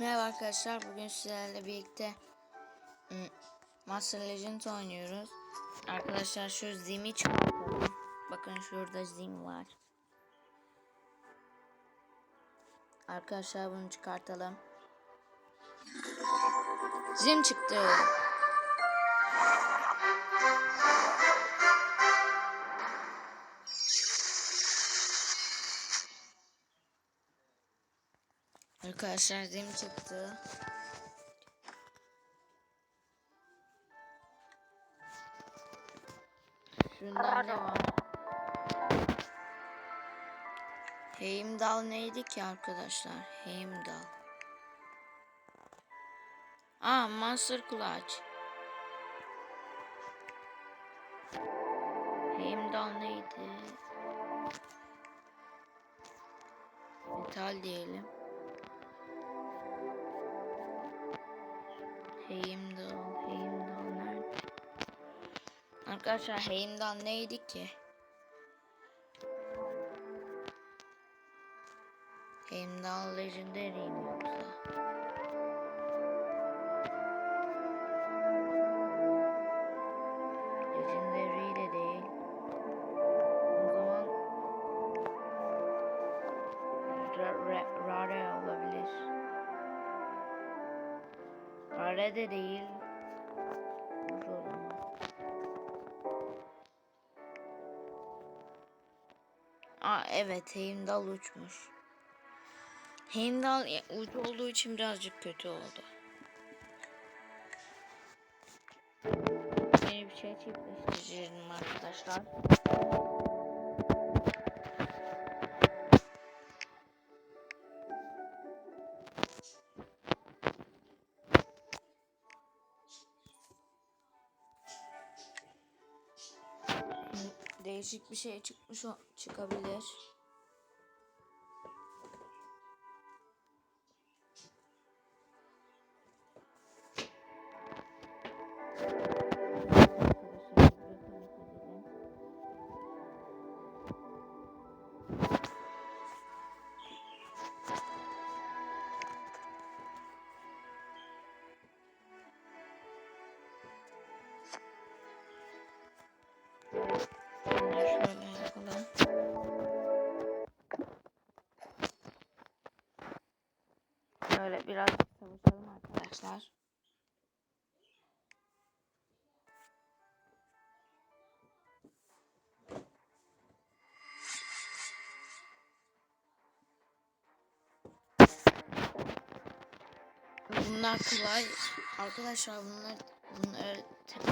Merhaba arkadaşlar. Bugün sizlerle birlikte ım, Master Legend oynuyoruz. Arkadaşlar şu Zim'i çıkartalım. Bakın şurada Zim var. Arkadaşlar bunu çıkartalım. Zim çıktı. Arkadaşlar Zim çıktı. Şundan ne var? Heimdall neydi ki arkadaşlar? Heimdall. Aa Monster Clutch. Heimdall neydi? Metal diyelim. Heimdall, Heimdall nerede? Arkadaşlar Heimdall neydi ki? Heimdall Legendary mi yoksa? Legendary Rare de değil. Zaman. Aa evet Heimdall uçmuş. Heimdall uç olduğu için birazcık kötü oldu. Yeni bir şey çiftleştirelim arkadaşlar. Değişik bir şey çıkmış o çıkabilir. Böyle biraz savaşalım arkadaşlar. Bunlar kolay. Arkadaşlar bunlar bunları tek.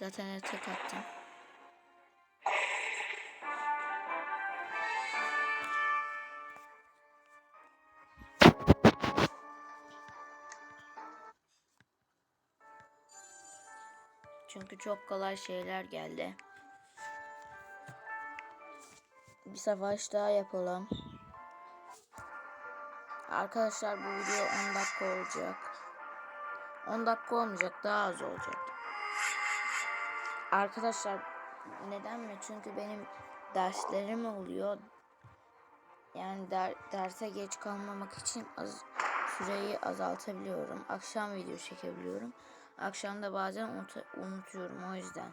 Zaten tek attım. Çünkü çok kolay şeyler geldi. Bir savaş daha yapalım. Arkadaşlar bu video 10 dakika olacak. 10 dakika olmayacak daha az olacak. Arkadaşlar neden mi? Çünkü benim derslerim oluyor. Yani der, derse geç kalmamak için az, süreyi azaltabiliyorum. Akşam video çekebiliyorum. Akşam da bazen unut- unutuyorum o yüzden.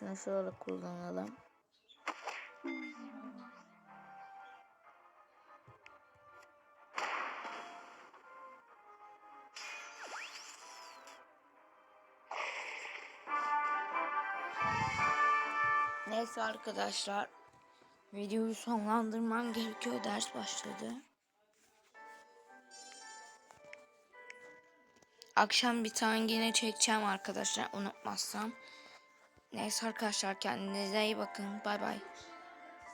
Şunu şöyle kullanalım. Neyse arkadaşlar. Videoyu sonlandırmam gerekiyor. Ders başladı. Akşam bir tane yine çekeceğim arkadaşlar. Unutmazsam. Neyse arkadaşlar kendinize iyi bakın. Bay bay.